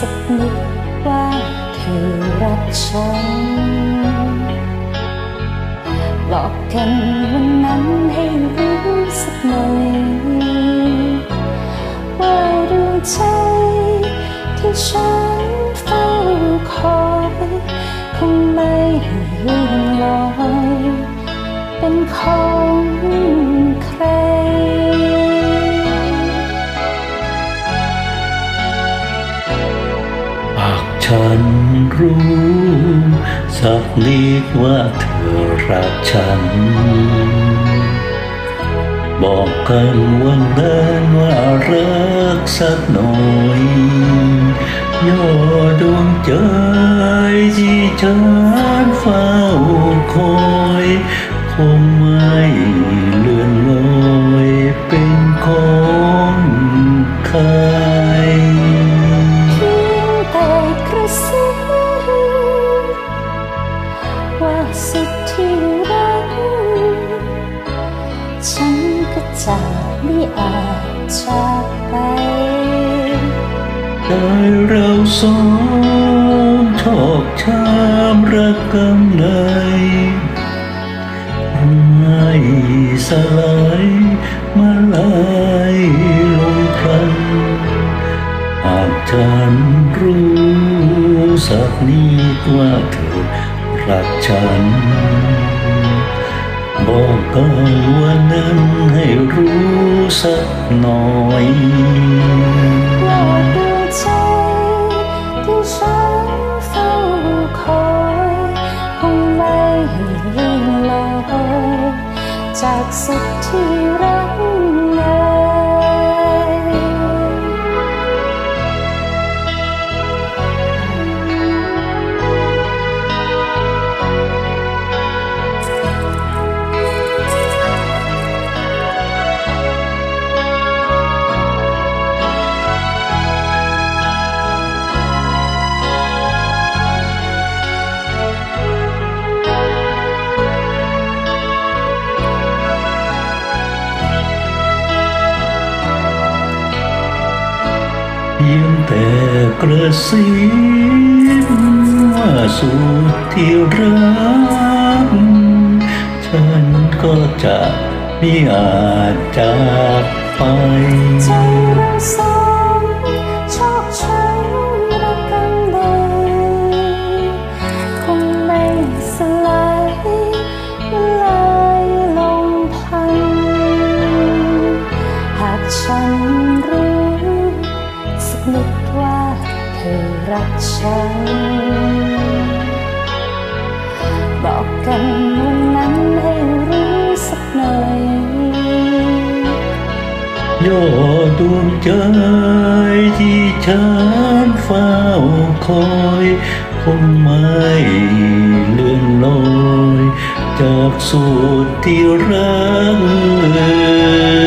สักนิดว่าเธอรักฉัน หลอกกันวันนั้นให้รู้สักหน่อยว่าดูใจที่ฉันเฝ้าคอยคงไม่ลื่นลอยเป็นของใคร ฉันรู้สักนิดว่าเธอรักฉัน บอกกันวันนั้นว่ารักสักหน่อยย่อดวงใจที่ฉันเฝ้าคอยคงไม่เลื่อนลอยเป็นของใค ว่าสุดที่รัก ฉันก็จะไม่อาจจากไปได้เราสองชอกช้ำรักกันในไม่สลายมาลายลงพลันหากฉันรู้สักนิดว่าเธอ รักฉัน บอกกันวันนั้นให้รู้สักหน่อยว่าดวงใจที่ฉันเฝ้าคอยคงไม่ลื่อนลอยจากสุดที่รัก พียงแต่กระซิบว่าสุดที่รัก ฉันก็จะไม่อาจจากไป รักฉัน บอกกันวันนั้นให้รู้สักหน่อยยอดดวงใจที่ฉันเฝ้าคอยคงไม่เลื่อนลอย จากสุดที่รักเลย